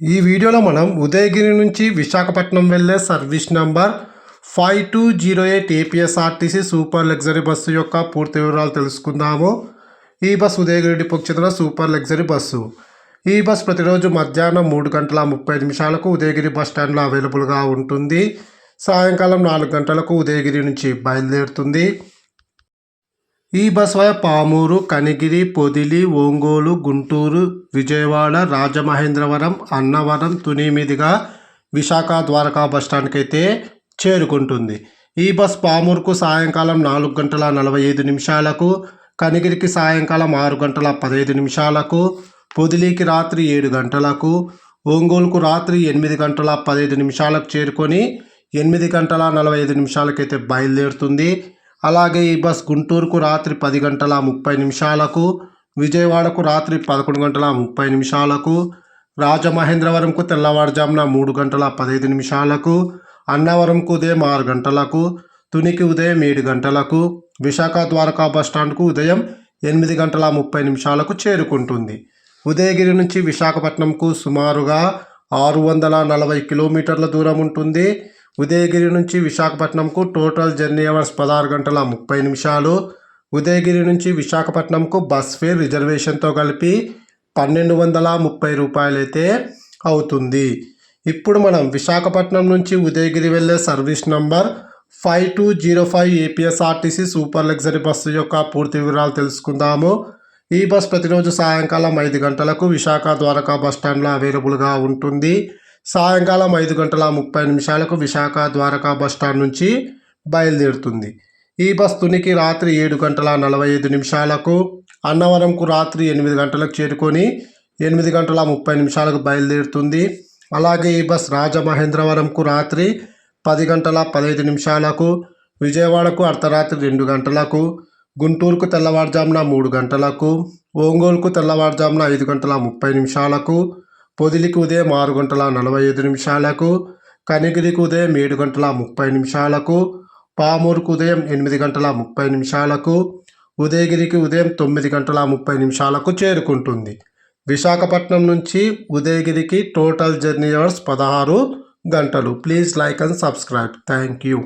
ఈ వీడియోలో మనం ఉదయగిరి నుంచి విశాఖపట్నం వెళ్ళే service number five two zero eight APSRTC super luxury bus యొక్క పూర్తి వివరాలు తెలుసుకుందాము. ఈ బస్ ఉదయగిరి డిపోకి చెందిన సూపర్ లగ్జరీ బస్సు. ఈ బస్ ప్రతిరోజు మధ్యాహ్నం మూడు గంటల ముప్పై నిమిషాలకు ఉదయగిరి బస్ స్టాండ్లో అవైలబుల్గా ఉంటుంది. సాయంకాలం నాలుగు గంటలకు ఉదయగిరి నుంచి బయలుదేరుతుంది. ఈ బస్ పామూరు కనిగిరి పొదిలి ఒంగోలు గుంటూరు విజయవాడ రాజమహేంద్రవరం అన్నవరం తుని మీదుగా విశాఖ ద్వారకా బస్ స్టాండ్కి అయితే చేరుకుంటుంది. ఈ బస్ పామూరుకు సాయంకాలం నాలుగు గంటల నలభై ఐదు నిమిషాలకు కనిగిరికి సాయంకాలం ఆరు గంటల పదహైదు నిమిషాలకు పొదిలికి రాత్రి ఏడు గంటలకు ఒంగోలుకు రాత్రి ఎనిమిది గంటల పదహైదు నిమిషాలకు చేరుకొని ఎనిమిది గంటల నలభై ఐదు నిమిషాలకైతే బయలుదేరుతుంది. అలాగే ఈ బస్ గుంటూరుకు రాత్రి పది గంటల ముప్పై నిమిషాలకు విజయవాడకు రాత్రి పదకొండు గంటల ముప్పై నిమిషాలకు రాజమహేంద్రవరంకు తెల్లవారుజామున మూడు గంటల పదహైదు నిమిషాలకు అన్నవరంకు ఉదయం ఆరు గంటలకు తునికి ఉదయం ఏడు గంటలకు విశాఖ ద్వారకా బస్ స్టాండ్కు ఉదయం ఎనిమిది గంటల ముప్పై నిమిషాలకు చేరుకుంటుంది. ఉదయగిరి నుంచి విశాఖపట్నంకు సుమారుగా ఆరు వందల నలభై కిలోమీటర్ల దూరం ఉంటుంది. ఉదయగిరి నుంచి విశాఖపట్నంకు టోటల్ జర్నీ అవర్స్ పదహారు గంటల ముప్పై నిమిషాలు. ఉదయగిరి నుంచి విశాఖపట్నంకు బస్ ఫేర్ రిజర్వేషన్తో కలిపి పన్నెండు వందల ముప్పై రూపాయలైతే అవుతుంది. ఇప్పుడు మనం విశాఖపట్నం నుంచి ఉదయగిరి వెళ్ళే service number five two zero five APSRTC super luxury bus యొక్క పూర్తి వివరాలు తెలుసుకుందాము. ఈ బస్ ప్రతిరోజు సాయంకాలం ఐదు గంటలకు విశాఖ ద్వారకా బస్ స్టాండ్లో అవైలబుల్గా ఉంటుంది. సాయంకాలం ఐదు గంటల ముప్పై నిమిషాలకు విశాఖ ద్వారకా బస్ స్టాండ్ నుంచి బయలుదేరుతుంది. ఈ బస్ తునికి రాత్రి ఏడు గంటల నలభై ఐదు నిమిషాలకు అన్నవరంకు రాత్రి ఎనిమిది గంటలకు చేరుకొని ఎనిమిది గంటల ముప్పై నిమిషాలకు బయలుదేరుతుంది. అలాగే ఈ బస్ రాజమహేంద్రవరంకు రాత్రి పది గంటల పదహైదు నిమిషాలకు విజయవాడకు అర్ధరాత్రి రెండు గంటలకు గుంటూరుకు తెల్లవారుజామున మూడు గంటలకు ఒంగోలుకు తెల్లవారుజామున ఐదు గంటల ముప్పై నిమిషాలకు పొదిలికి ఉదయం ఆరు గంటల నలభై ఐదు నిమిషాలకు కనిగిరికి ఉదయం ఏడు గంటల ముప్పై నిమిషాలకు పామూరుకు ఉదయం ఎనిమిది గంటల ముప్పై నిమిషాలకు ఉదయగిరికి ఉదయం తొమ్మిది గంటల ముప్పై నిమిషాలకు చేరుకుంటుంది. విశాఖపట్నం నుంచి ఉదయగిరికి టోటల్ జర్నీ అవర్స్ పదహారు గంటలు. Please like and subscribe. Thank you.